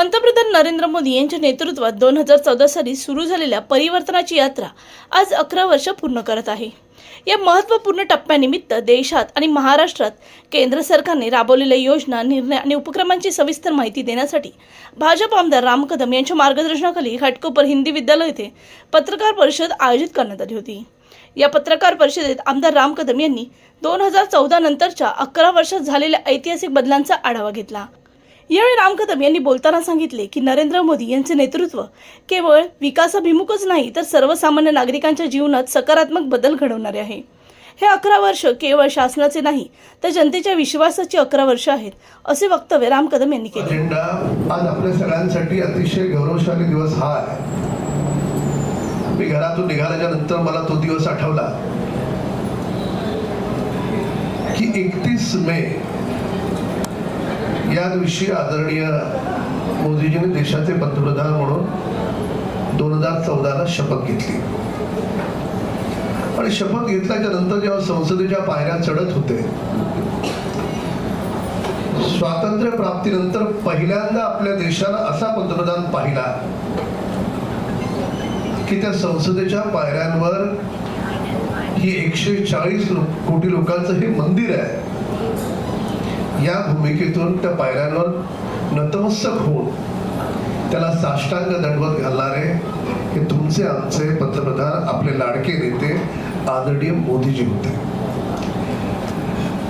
पंतप्रधान नरेंद्र मोदी यांच्या नेतृत्वात दोन हजार चौदा साली सुरू झालेल्या परिवर्तनाची यात्रा आज अकरा वर्ष पूर्ण करत आहे. या महत्त्वपूर्ण टप्प्यानिमित्त देशात आणि महाराष्ट्रात केंद्र सरकारने राबवलेल्या योजना निर्णय आणि उपक्रमांची सविस्तर माहिती देण्यासाठी भाजप आमदार राम कदम यांच्या मार्गदर्शनाखाली घाटकोपर हिंदी विद्यालय येथे पत्रकार परिषद आयोजित करण्यात आली होती. या पत्रकार परिषदेत आमदार राम कदम यांनी दोन हजार चौदा नंतरच्या अकरा वर्षात झालेल्या ऐतिहासिक बदलांचा आढावा घेतला. यावेळी राम कदम यांनी बोलताना सांगितले की नरेंद्र मोदी यांचे नेतृत्व केवळ विकासाभिमुखच नाही तर सर्वसामान्य नागरिकांच्या जीवनात सकारात्मक बदल घडवणारे आहे. हे अकरा वर्ष केवळ शासनाचे नाही तर जनतेच्या विश्वासाची अकरा वर्ष आहेत असे वक्तव्य राम कदम यांनी केले. आज आपल्या सगळ्यांसाठी अतिशय गौरवशाली दिवस हा आहे. मी घरातून निघाल्याच्या नंतर मला तो दिवस आठवला की एकतीस मे या दिवशी आदरणीय मोदीजींनी देशाचे पंतप्रधान म्हणून दोन हजार चौदाला शपथ घेतली. आणि शपथ घेतल्याच्या नंतर जेव्हा संसदेच्या पायऱ्या चढत होते स्वातंत्र्य प्राप्तीनंतर पहिल्यांदा आपल्या देशाला असा पंतप्रधान पाहिला की त्या संसदेच्या पायऱ्यांवर ही एकशे चाळीस कोटी लोकांचं हे मंदिर आहे. या भूमिकेतून त्या पायऱ्यांवर नतमस्तक होऊन त्याला साष्टांग दंडवत घालणारे हे तुमचे आमचे पंतप्रधान आपले लाडके नेते आदरणीय मोदीजी होते.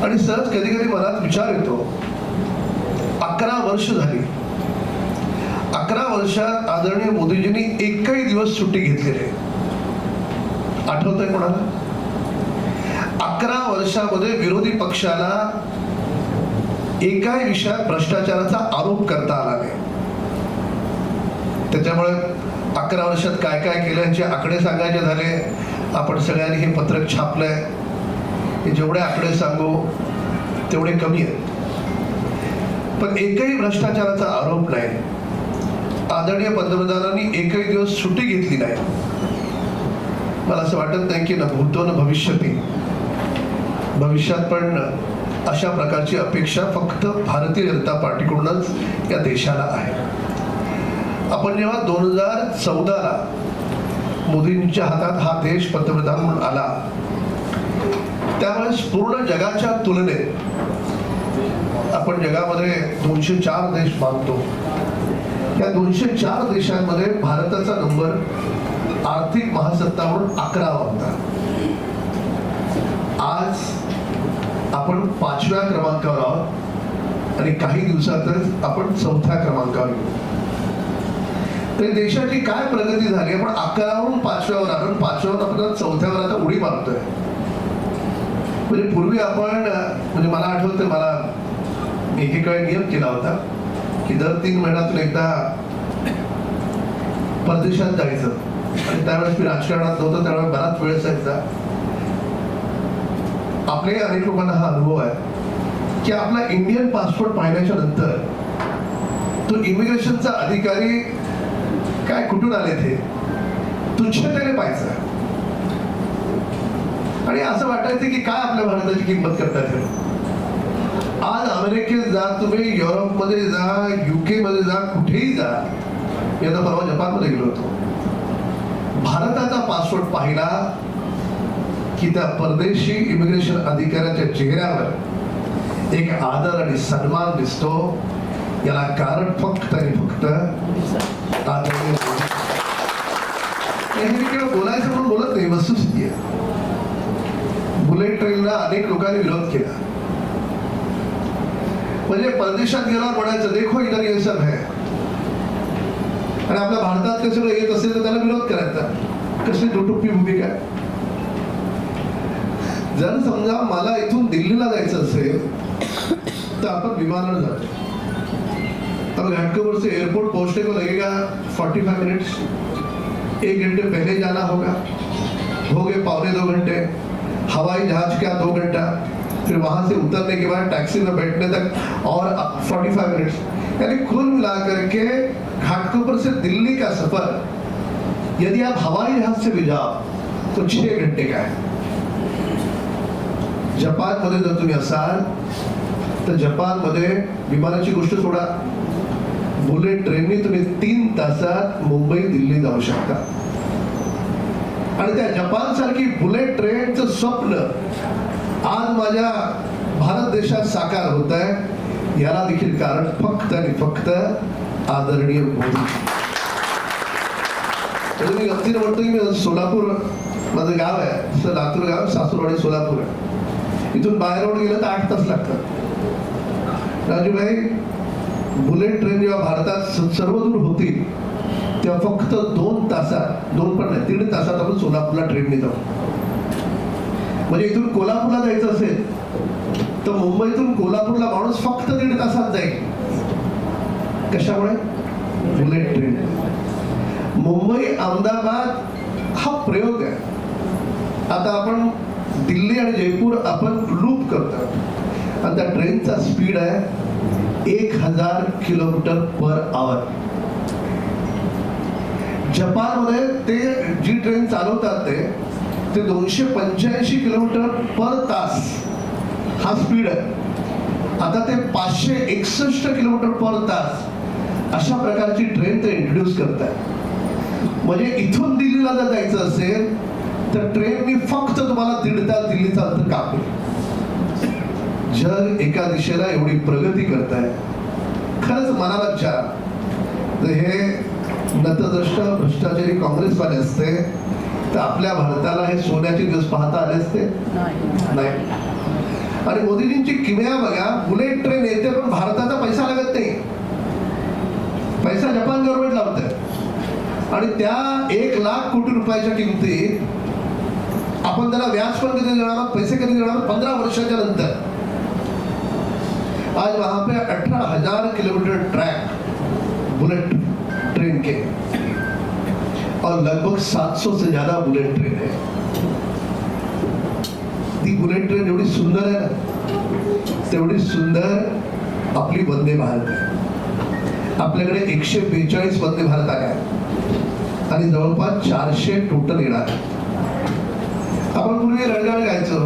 आणि सहज कधी कधी मनात विचार येतो अकरा वर्ष झाली. अकरा वर्षात आदरणीय मोदीजींनी एकही दिवस सुट्टी घेतलेली आठवत आहे कोणाला? अकरा वर्षामध्ये विरोधी पक्षाला एकाही विषयात भ्रष्टाचाराचा आरोप करता आला नाही. त्याच्यामुळे अकरा वर्षात काय काय केलं याचे आकडे सांगायचे झाले. आपण सगळ्यांनी हे पत्रक छापलंय. हे जेवढे आकडे सांगू तेवढे कमी आहेत. पण एकही भ्रष्टाचाराचा आरोप नाही. आदरणीय पंतप्रधानांनी एकही दिवस सुट्टी घेतली नाही. मला असं वाटत नाही की न भूतो न भविष्यती भविष्यात पण अशा प्रकारची अपेक्षा फक्त भारतीय जनता पार्टीकडूनच या देशाला आहे. आपण जेव्हा दोन हजार चौदाला मोदींच्या हातात हा देश पंतप्रधान म्हणून आला त्यावेळेस पूर्ण जगाच्या तुलनेत आपण जगामध्ये दोनशे चार देश मानतो. त्या दोनशे चार देशांमध्ये भारताचा नंबर आर्थिक महासत्ता म्हणून अकरावा होता. आज आपण पाचव्या क्रमांकावर आहोत. आणि काही दिवसातच आपण चौथ्या क्रमांकावर येऊ. तर देशाची काय प्रगती झाली? आपण अकरावरून पाचव्यावर आलो पाचव्यावर आपण चौथ्यावर आता उडी मारतोय. म्हणजे पूर्वी आपण म्हणजे मला आठवतं मला एकेकाळी नियम केला होता की दर तीन महिन्यातून एकदा परदेशात जायचं. आणि त्यावेळेस मी राजकारणात नव्हतो त्यावेळेस बराच वेळ असायचा आपले अनेक लोकांना हा अनुभव आहे की आपला इंडियन पासपोर्ट पाहिल्याच्या नंतर तो इमिग्रेशनचा अधिकारी काय कुठून आले ते? तुच्छतेने पाहायचं. आणि असं वाटायचं की काय आपल्या भारताची किंमत करतात हे? आज अमेरिकेत जा तुम्ही युरोपमध्ये जा युके मध्ये जा कुठेही जा मी आता परवा जपानमध्ये गेलो होतो. भारताचा पासपोर्ट पाहिला की त्या परदेशी इमिग्रेशन अधिकाऱ्याच्या चेहऱ्यावर एक आदर आणि सन्मान दिसतो. याला कारण फक्त आणि फक्त केवळ बोलायचं म्हणून बोलत नाही वस्तुस्थिती आहे. बुलेट ट्रेनला अनेक लोकांनी विरोध केला. म्हणजे परदेशात गेल्यावर म्हणायचं देखो इधर हे सब है. आणि आपल्या भारतात ते सगळं येत असेल तर त्याला विरोध करायचा. कसली दुटुप्पी भूमिका आहे. जर समजा मला इथून दिल्लीला जायचं असेल, तर आपण विमानानं जातो अब घाटकोपर से एयरपोर्ट पहुँचने को लगेगा 45 मिनट्स एक घंटे पहले जाना होगा. हो गए पौने दो घंटे. हवाई जहाज़ का दो घंटा? फिर वहाँ से उतरने के बाद टैक्सी में बैठने तक और 45 मिनट्स यानी कुल मिलाकर के घाटकोपर से दिल्ली का सफ़र, यदि आप हवाई जहाज़ से भी जाओ तो छह घंटे का है। जपानमध्ये जर तुम्ही असाल तर जपानमध्ये विमानाची गोष्ट सोडा. बुलेट ट्रेनने तुम्ही तीन तासात मुंबई दिल्ली जाऊ शकता. आणि त्या जपान सारखी बुलेट ट्रेनचं स्वप्न आज माझ्या भारत देशात साकार होत आहे. याला देखील कारण फक्त आणि फक्त आदरणीय मोदी. मी गमतीने म्हणतो की मी सोलापूर माझं गाव आहे लातूर गाव सासूरवाडी सोलापूर आहे. इथून बाहेर रोड गेलं तर आठ तास लागतात. राजूभाई बुलेट ट्रेन जेव्हा भारतात स- सर्वदूर होती तेव्हा फक्त दोन तासात दोन पण नाही दीड तासात आपण सोलापूरला ट्रेनने जाऊ म्हणजे इथून कोल्हापूरला जायचं असेल तर मुंबईतून कोल्हापूरला माणूस फक्त दीड तासात जाईल. कशामुळे? Bullet train. मुंबई अहमदाबाद हा प्रयोग आहे. आता आपण दिल्ली आणि जयपूर आपण लूप करतो आणि त्या ट्रेनचा स्पीड आहे एक हजार किलोमीटर पर आवर जपानमध्ये ते जी ट्रेन चालवतात ते ते दोनशे पंच्याऐंशी किलोमीटर पर तास हा स्पीड आहे. आता ते पाचशे एकसष्ट किलोमीटर पर तास अशा प्रकारची ट्रेन ते इंट्रोड्यूस करतात म्हणजे इथून दिल्लीला जर जायचं असेल तर ट्रेननी फक्त तुम्हाला दीड तास दिल्लीचं अंतर कापेल जग एका दिशेला एवढी प्रगती करत आहे खरंच मनाला विचार तर हे नतद्रष्ट भ्रष्टाचारी काँग्रेसवाले असते तर आपल्या भारताला हे सोन्याचे दिवस पाहता आले असते? नाही. आणि मोदीजींची किमया बघा बुलेट ट्रेन येते पण भारताचा पैसा लागत नाही. पैसा जपान गव्हर्नमेंट लावत आणि त्या एक लाख कोटी रुपयाच्या किमतीत आपण त्याला व्याज पण कधी देणार आहोत? पैसे कधी देणार आहोत? पंधरा वर्षाच्या नंतर. आज वहां पे अठरा हजार किलोमीटर ट्रैक बुलेट ट्रेन के. और लगभग 700 से ज्यादा बुलेट ट्रेन है. ती बुलेट ट्रेन एवढी सुंदर आहे ना? तेवढी सुंदर आपली वंदे भारत आहे आपल्याकडे एकशे बेचाळीस वंदे भारत आहे आणि जवळपास चारशे टोटल येणार आहे आपण पूर्वी रडगाड गायचो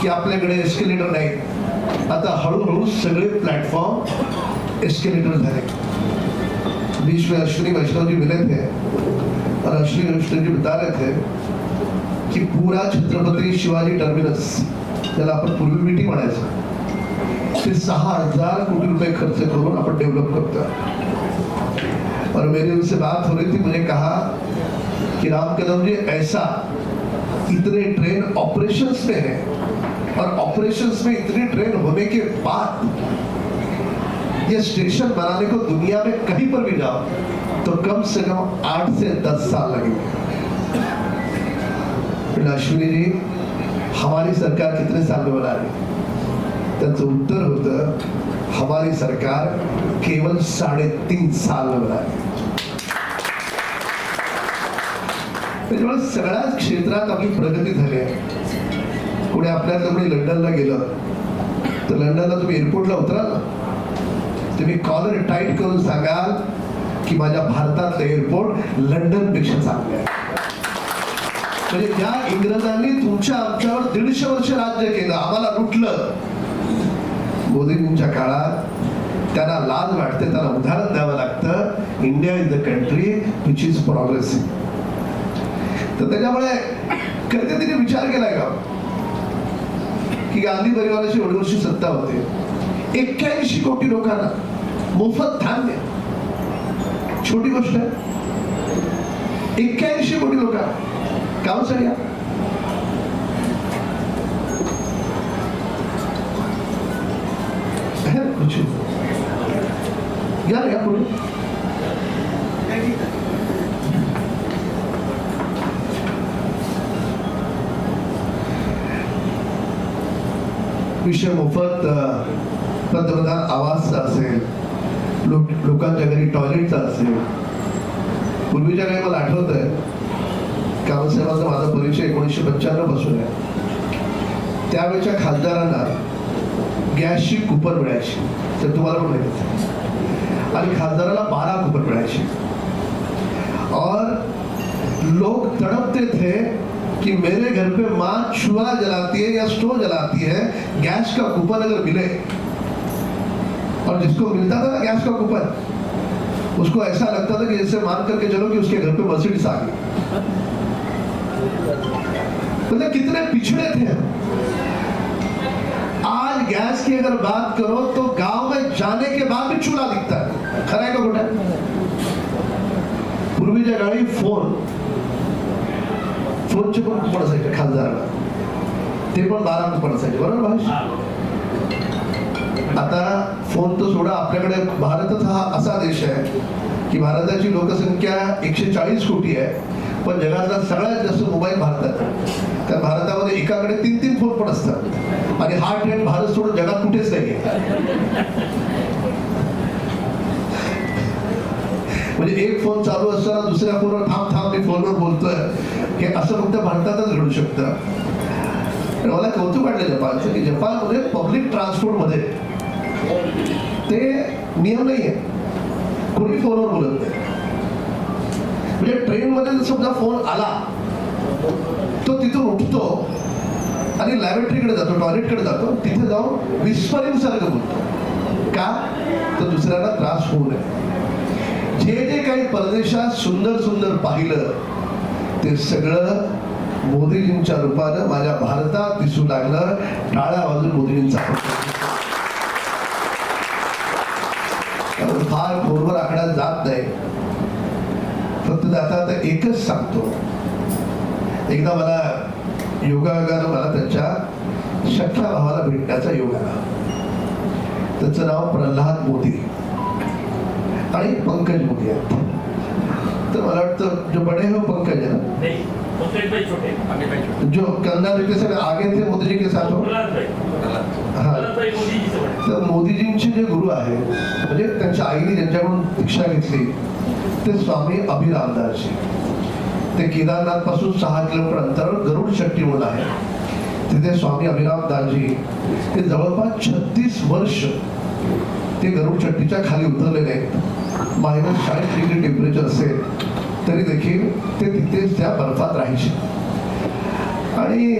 की आपल्याकडे एस्केलेटर नाही. आता हळूहळू सगळे प्लेटफॉर्म एस्केलेटर झाले. बीच में अश्विनी वैष्णव जी मिले थे और अश्विनी वैष्णव जी बता रहे थे की पूरा छत्रपती शिवाजी टर्मिनस त्याला आपण पूर्वी मिठी म्हणायचं. ते सहा हज़ार कोटी रुपए खर्च करून आपण डेव्हलप करतो. और मेरी उनसे बात हो रही थी, मुझे कहा कि राम कदम जी, ऐसा इतने ट्रेन ऑपरेशंस में है और ऑपरेशंस में इतनी ट्रेन होने के बाद ये स्टेशन बनाने को दुनिया में कहीं पर भी जाओ तो कम से कम आठ से दस साल लगेंगे। अश्विनी जी हमारी सरकार कितने साल में बना रही त्यांचं उत्तर होतं हमारी सरकार केवल साडेतीन साल में बना त्याच्यामुळे सगळ्याच क्षेत्रात आपली प्रगती झाली आहे. कोणी आपल्यातलं कोणी लंडनला गेलं तर लंडनला तुम्ही एअरपोर्टला उतराल. तुम्ही कॉलर टाईट करून सांगाल की माझ्या भारतातलं एअरपोर्ट लंडनपेक्षा चांगलं आहे. म्हणजे ज्या इंग्रजांनी तुमच्या आमच्यावर दीडशे वर्ष राज्य केलं आम्हाला लुटलं. मोदीजींच्या काळात त्यांना लाज वाटते त्यांना उदाहरण द्यावं लागतं. India is the country which is progressive तर त्याच्यामुळे कधी तिने विचार केलाय का? की गांधी परिवाराची एवढी वर्षी सत्ता होते. एक्क्याऐंशी कोटी लोकांना मोफत धान्य. छोटी गोष्ट आहे. एक्क्याऐंशी कोटी लोकांना काम सगळ्या. या पुढे. भविष्य मोफत पंतप्रधान आवासचा असेल लोक लोकांच्या घरी टॉयलेटचा असेल. पूर्वीच्या काही मला आठवत आहे कामसाहेबांचा माझा परिचय एकोणीसशे पंच्याण्णवपासून आहे. त्यावेळेच्या खासदारांना गॅसची कुपन मिळायची. तर तुम्हाला पण माहिती आणि खासदाराला बारा कुपन मिळायची. और लोग तड़पते थे कि मेरे घर पे माँ चूल्हा जलाती है या स्टोव जलाती है, गैस का कूपन अगर मिले, और जिसको मिलता था ना गैस का कूपन, उसको ऐसा लगता था कि जैसे मान करके चलो कि उसके घर पे मर्सिडीज आ गई मतलब कितने पिछड़े थे आज गैस की अगर बात करो तो गाँव में जाने के बाद भी चूल्हा दिखता है। खरं आहे का आहे? पूर्वीच्या काळी फ़ोन। फोनचे पण कुपन असायचे ते पण बारा पण असायचे बरोबर भाष आता फोन तर सोडा आपल्याकडे भारतच हा असा देश आहे की भारताची लोकसंख्या एकशे चाळीस कोटी आहे पण जगातला सगळ्यात जास्त मोबाईल भारतात तर भारतामध्ये एकाकडे तीन तीन फोन पण असतात. आणि हा ट्रेंड भारत सोडून जगात कुठेच नाही म्हणजे एक फोन चालू असताना दुसऱ्या फोनवर थांब थांब मी फोनवर बोलतोय. हे असं फक्त भारतातच घडू शकतं. मला कौतुक वाटलं जपानचं की जपानमध्ये पब्लिक ट्रान्सपोर्टमध्ये ते नियम नाही आहे कोणी फोनवर बोलत नाही. म्हणजे ट्रेनमध्ये जर समजा फोन आला तो तिथून उठतो आणि लॅबोरेटरीकडे जातो टॉयलेटकडे जातो तिथे जाऊन विस्परिंग बोलतो. का? तर दुसऱ्याला त्रास होऊ नये. जे जे काही परदेशात सुंदर सुंदर पाहिलं ते सगळं मोदीजींच्या रूपानं माझ्या भारतात दिसू लागलं. टाळ्या वाजून मोदीजींचा फार खोलवर आकडा जात नाही. फक्त आता तर एकच सांगतो. एकदा मला योगायोगानं मला त्यांच्या सख्या भावाला भेटण्याचा योग आला. त्याचं नाव प्रल्हाद मोदी. आणि पंकज मोदी आहेत. तर मला वाटतं जो बडे हो पंकज है ना? नहीं पंकज भाई छोटे. अमित भाई छोटे. जो कंधा जी के साथ आगे थे मोदी जी के साथ हो. हाँ तर मोदीजींचे जे गुरु आहे म्हणजे त्यांच्या आईने ज्यांच्याकडून दीक्षा घेतली ते स्वामी अभिरामदासजी. ते केदारनाथपासून सहा किलोमीटर अंतरावर गरुड शक्ती म्हणून आहे तिथे स्वामी अभिरामदासजी ते जवळपास छत्तीस वर्ष ते गरुड शक्तीच्या खाली उतरलेले आहेत. मायनस चाळीस डिग्री टेम्परेचर असेल तरी देखील ते तिथेच त्या बर्फात राहायचे आणि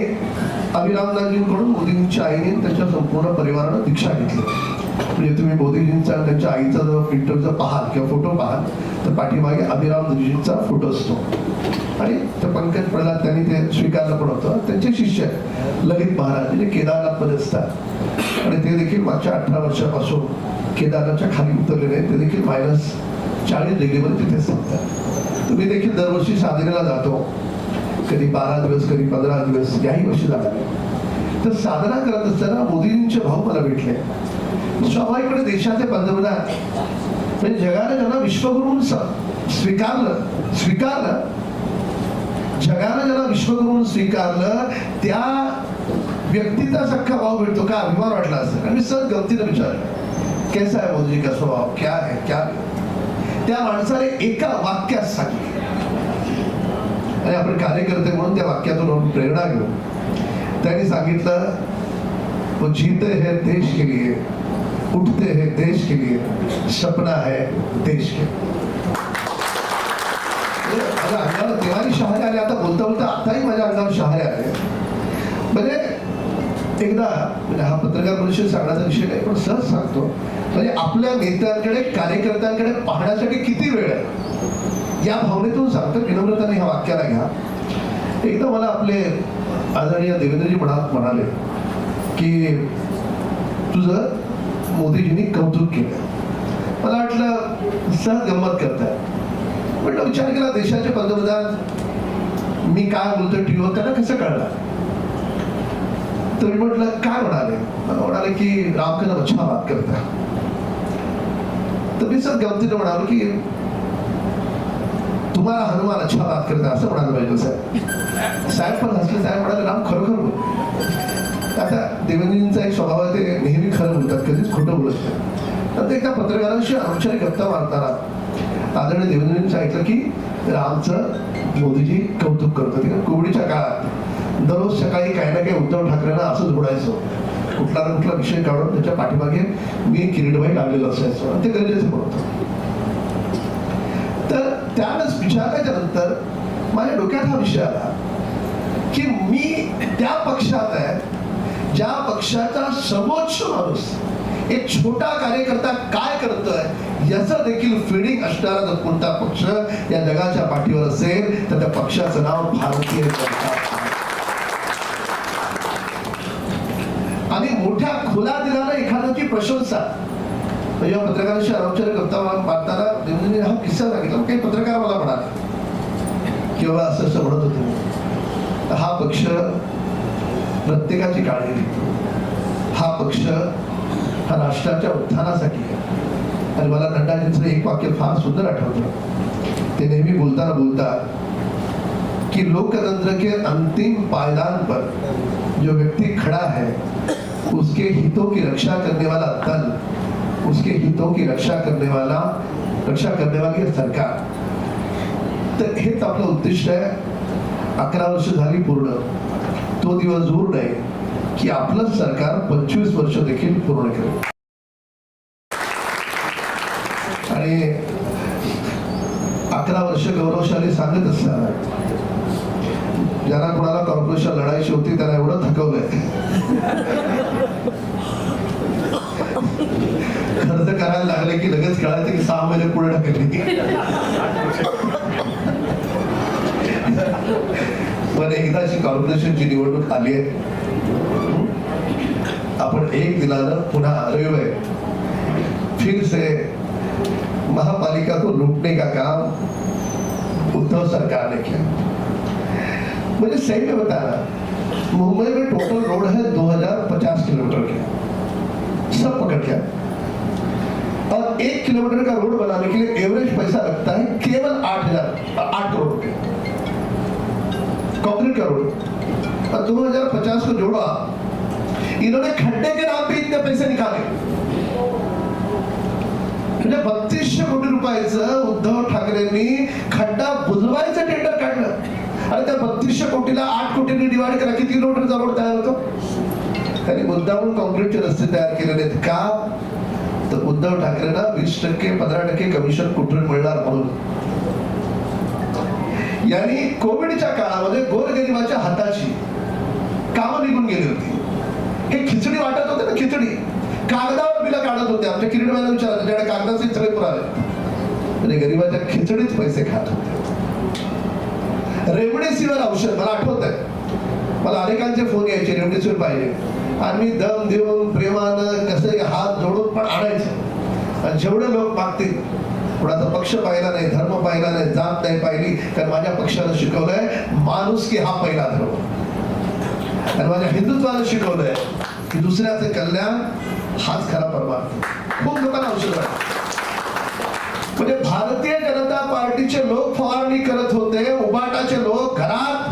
अभिरामदासजींकडून मोदींच्या आईने त्यांच्या संपूर्ण परिवारानं दीक्षा घेतली. म्हणजे तुम्ही मोदीजींचा त्यांच्या आईचा जर इंटरव्ह्यू जर पाहाल किंवा फोटो पाहाल तर पाठीमागे अभिरामजींचा फोटो असतो. आणि ते पंकज प्रल्हाद त्यांनी ते स्वीकारलं पण होतं. त्यांचे शिष्य ललित महाराज म्हणजे केदारनाथमध्ये असतात. आणि ते देखील मागच्या अठरा वर्षापासून केदारनाथच्या खाली उतरलेले आहेत. ते देखील मायनस चाळीस डिग्रीवर तिथे असतात. तुम्ही देखील दरवर्षी साधनेला जातो. कधी बारा दिवस कधी पंधरा दिवस याही वर्षी जाणार तर साधना करत असताना मोदींचे भाऊ मला भेटले. स्वाभाविकपणे देशाचे पंतप्रधान. म्हणजे जगाने त्यांना विश्वगुरू स्वीकारलं स्वीकारलं. जगानं ज्याला विश्वगुरू म्हणून स्वीकारलं त्या व्यक्तीचा सख्खा भाव भेटतो का? अभिमान वाटला असेल. आणि मी सहज गमतीनं विचारलं. कैसा आहे मोदी का स्वभाव? क्या है? क्या त्या माणसाने एका वाक्यात सांगितलं. आणि आपण कार्यकर्ते म्हणून त्या वाक्यातून आपण प्रेरणा घेऊ. त्यांनी सांगितलं वो जीते हैं देश के लिए. उठते हैं देश के लिए सपना है देश के म्हणजे माझ्या अंगावर तेव्हाही शहारे आले आता बोलता बोलता आताही माझ्या अंगावर शहारे आले. म्हणजे एकदा म्हणजे हा पत्रकार परिषद सांगण्याचा विषय नाही पण सहज सांगतो. म्हणजे आपल्या नेत्यांकडे कार्यकर्त्यांकडे पाहण्यासाठी किती वेळ आहे? या भावनेतून सांगतो विनम्रताने ह्या वाक्याला घ्या. एकदा मला आपले आदरणीय देवेंद्रजी म्हणा म्हणाले की तुझं मोदीजींनी कौतुक केलं. मला वाटलं सहज गंमत करताय. म्हटलं विचार केला देशाचे पंतप्रधान मी काय बोलतो टीव्हीवर त्यांना कसं कळलं तुम्ही म्हटलं काय म्हणाले? म्हणाले की रामकदम अच्छा बात करता. तर मी सर गमतीनं म्हणालो की तुम्हाला हनुमान अच्छा बात करता असं म्हणायला पाहिजे साहेब. साहेब पण हसले साहेब म्हणाले राम खरोखर बोल आता देवेंद्रजींचा एक स्वभाव आहे ते नेहमी खरं बोलतात कधीच खोटं बोलत नाही. तर ते एकदा पत्रकारांशी आमच्या गप्पा मारताना आदरणीय देवेंद्रजींनी सांगितलं की रामचं मोदीजी कौतुक करतो ते कोविडच्या काळात दररोज सकाळी काही ना काही उद्धव ठाकरेंना असंच बोलायचो कुठला ना कुठला विषय काढून त्याच्या पाठीमागे मी किरीटबाई लागलेलो असायचो. आणि ते गरजेचं बोलतो होतं. तर त्यावेळेस विचारल्याच्या नंतर माझ्या डोक्यात हा विषय आला की मी त्या पक्षात आहे ज्या पक्षाचा सर्वोच्च माणूस एक छोटा कार्यकर्ता काय करतोय याचं देखील फिडिंग असणारा जर कोणता पक्ष या जगाच्या पाठीवर असेल तर त्या पक्षाचं नाव भारतीय जनता आणि मोठ्या खुला दिलाला एखाद्याची प्रशंसा जेव्हा या पत्रकारांशी अनौपचारिक गप्पा मारताना देवेंद्रजींनी हा किस्सा सांगितला काही पत्रकार मला म्हणाले किंवा असं असं म्हणत होते. हा पक्ष प्रत्येकाची काळजी घेतो. हा पक्ष हा राष्ट्राच्या उत्थानासाठी आहे. आणि मला नड्डाजींचं एक वाक्य फार सुंदर आठवतं. ते नेहमी बोलताना बोलतात कि लोकतंत्र के अंतिम पायदान पर जो व्यक्ति खड़ा है उसके हितों की रक्षा करने वाला दल उसके हितों की रक्षा करने वाला रक्षा करने वाली सरकार. तर हेच आपलं उद्दिष्ट आहे. अकरा वर्ष झाली पूर्ण. तो दिवस दूर नाही की आपलं सरकार पंचवीस वर्ष देखील पूर्ण करेल आणि अकरा वर्ष गौरवशाली सांगत असताना ज्यांना कोणाला कॉर्पोरेशन लढायची होती त्यांना एवढं थकवलंय. खर्च करायला लागले की लगेच कळायचं की सहा महिने पुढे ढकलली. पण एकदाची कॉर्पोरेशनची निवडणूक आली आहे. आपण एक दिनानं पुन्हा रविवार फिर से महापालिका को लूटने का काम उद्धव सरकार ने किया मुझे सही में बताना मुंबई में टोटल रोड है 2050 किलोमीटर के. सब पकड़ के और एक किलोमीटर का रोड बनाने के लिए एवरेज पैसा लगता है केवल आठ हज़ार, आठ करोड़ रुपए कंक्रीट का रोड और 2050 को जोड़ा। इन्होंने खड्डे के नाम पे इतने पैसे निकाले। म्हणजे बत्तीसशे कोटी रुपयाचं उद्धव ठाकरेंनी खड्डा बुजवायचं टेंडर काढलं आणि त्या बत्तीसशे कोटीला आठ कोटींनी डिवाइड करा किती किलोमीटरचा रोड तयार होतो त्यांनी मुद्दाहून कॉन्क्रीटचे रस्ते तयार केलेले आहेत का तर उद्धव ठाकरेंना वीस टक्के पंधरा टक्के कमिशन कुठून मिळणार म्हणून यांनी कोविडच्या काळामध्ये गोरगरिबाच्या हाताची कामं निघून गेली होती. हे खिचडी वाटत होते ना खिचडी? कागदावर बिलं काढत होते. आमच्या किरीटवाला विचारलं त्याच्याकडे कागदाचे सगळे पुरावे म्हणजे गरीबाच्या खिचडीत पैसे खात होते. रेमडेसिवीर औषध मला आठवत आहे मला अनेकांचे फोन यायचे रेमडेसिवीर पाहिजे आणि दम देऊन प्रेमानं कसं हात जोडून पण आणायचं. आणि जेवढे लोक मागतील कुणाचा पक्ष पाहिला नाही धर्म पाहिला नाही जात नाही पाहिली कारण माझ्या पक्षानं शिकवलंय माणूस की हा पहिला धर्म. आणि माझ्या हिंदुत्वानं शिकवलंय की दुसऱ्याचं कल्याण हाच खरा परमार्थ. खूप लोकांना औषध म्हणजे भारतीय जनता पार्टीचे लोक फवारणी करत होते उबाटाचे लोक घरात.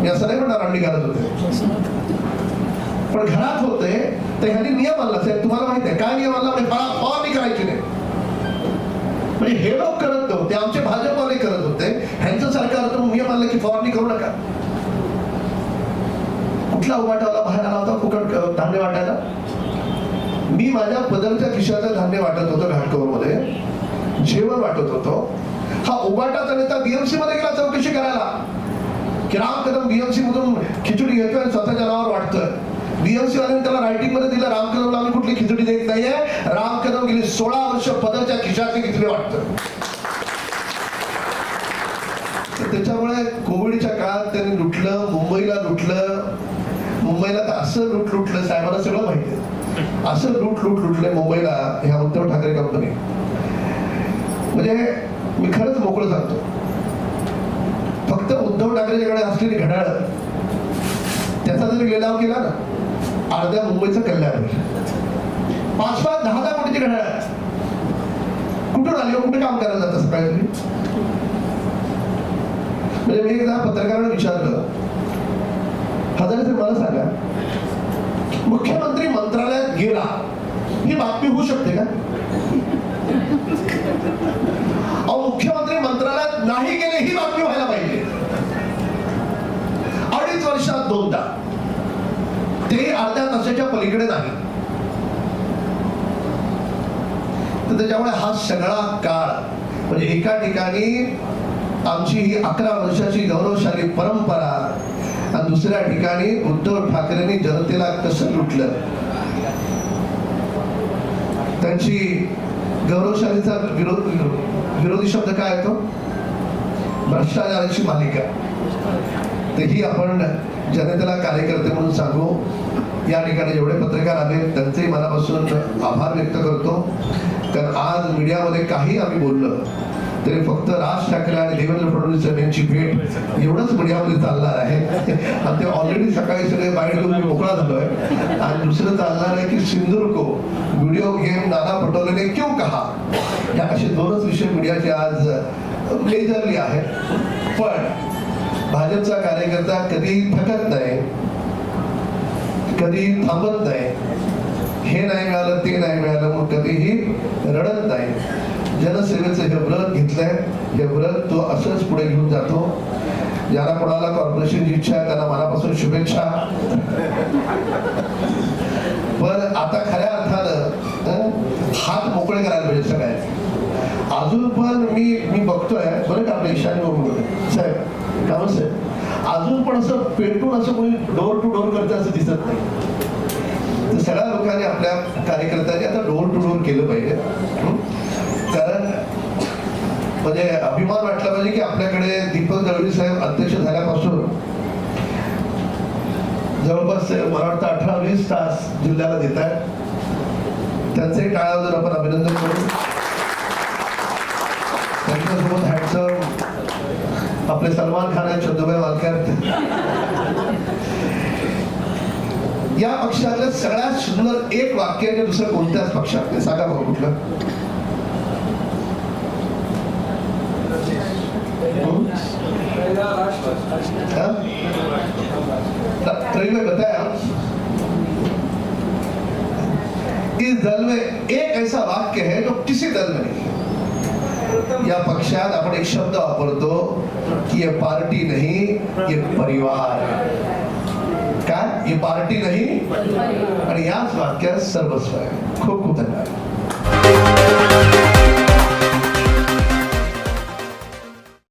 मी असं नाही म्हणणार अंडी घालत होते. पण घरात होते तर ह्यांनी नियम आणला. साहेब तुम्हाला माहिती आहे काय नियम आणला? म्हणजे मला फवारणी करायची नाही. म्हणजे हे लोक करत नव्हते आमचे भाजपवाले करत होते. ह्यांचं सरकार तर मी म्हणलं की फवारणी करू नका. कुठला उबाटावाला बाहेर आला होता फुकट धान्य वाटायला? मी माझ्या पदरच्या खिशाचं धान्य वाटत होतो घाटकोरमध्ये जेवण वाटत होतो. हा उबाटाचा नेता बीएमसी मध्ये गेला चौकशी करायला. की राम कदम बीएमसी मधून खिचडी घेतोय स्वतःच्या नावावर वाटतोय. बीएमसी वाल्याने त्याला रायटिंगमध्ये दिलं राम कदमला आम्ही कुठली खिचडी देत नाहीये. राम कदम गेली सोळा वर्ष पदरच्या खिशातली खिचडी वाटत. त्याच्यामुळे कोविडच्या काळात त्यांनी लुटलं मुंबईला लुटलं. मुंबईला तर असं लूट लुटलं साहेबांना सगळं माहिती आहे. असं लूट लूट लुटलं मुंबईला ह्या उद्धव ठाकरे कंपनी म्हणजे मी खरंच मोकळं सांगतो. फक्त उद्धव ठाकरेच्याकडे असलेली घड्याळ त्याचा जरी लिलाव केला ना अर्ध्या मुंबईचं कल्याण. पाच पाच दहा दहा कोटीची घड्याळ आहे. कुठून आली हो? कुठे काम करायला जातं सकाळी म्हणजे मी एकदा पत्रकारांना विचारलं. हजारे मला सांगा. मुख्यमंत्री मंत्रालयात गेला. ही बातमी होऊ शकते का? नशेच्या पलीकडे नाही तर त्याच्यामुळे हा सगळा काळ म्हणजे एका ठिकाणी आमची ही अकरा वर्षाची गौरवशाली परंपरा आणि दुसऱ्या ठिकाणी उद्धव ठाकरेंनी जनतेला कसं लुटलं? त्यांची गौरवशालीचा विरोध विरोधी शब्द काय येतो? भ्रष्टाचाराची मालिका. तर ही आपण जनतेला कार्यकर्ते म्हणून सांगू या ठिकाणी जेवढे पत्रकार आले त्यांचे मनापासून आभार व्यक्त करतो. कारण आज मीडियामध्ये काही आम्ही बोललं तरी फक्त राज ठाकरे आणि देवेंद्र फडणवीस यांची भेट एवढंच मीडियामध्ये चालणार आहे. आणि ते ऑलरेडी सकाळी सगळे बाहेर घेऊन मी मोकळा झालोय. आणि दुसरं चालणार आहे की सिंदूर को व्हिडिओ गेम नाना पटोलेने क्यों कहा? या असे दोनच विषय मीडियाचे आज मेजरली आहेत. पण भाजपचा कार्यकर्ता कधी थकत नाही कधी थांबत नाही हे नाही मिळालं ते नाही मिळालं मग कधीही रडत नाही. जनसेवेचं हे व्रत घेतलंय हे व्रत तो असंच पुढे घेऊन जातो. ज्याला कोणाला कॉर्पोरेशनची इच्छा आहे त्यांना मनापासून शुभेच्छा. पण आता खऱ्या अर्थानं हात मोकळे करायला पाहिजे सगळ्या अजून पण मी मी बघतोय बरं का आपल्या ईशान्य साहेब काय साहेब अजून पण असं पेटून असं कोणी डोर टू डोर करतं असं दिसत नाही. तर सगळ्या लोकांनी आपल्या कार्यकर्त्यांनी आता डोर टू डोर केलं पाहिजे. कारण म्हणजे अभिमान वाटला पाहिजे की आपल्याकडे दीपक दळवी साहेब अध्यक्ष झाल्यापासून जवळपास मला वाटतं अठरा वीस तास जिल्ह्याला देत आहेत. त्यांचे टाळ्यावर आपण अभिनंदन करू. त्यांच्यासोबत हॅडसम आपले सलमान खान आहेत चंदुभाई वालकर या पक्षातलं सगळ्यात सुंदर एक वाक्य आहे दुसरं कोणत्याच पक्षात नाही सांगा बघू कुठलं हं? हा? बताया इस दल में एक ऐसा वाक्य है जो किसी दल में नहीं या पक्षात आपण एक शब्द वापरतो की हे पार्टी नाही ये परिवार. काय हे पार्टी नाही? आणि याच वाक्यात सर्वस्व आहे. खूप खूप धन्यवाद.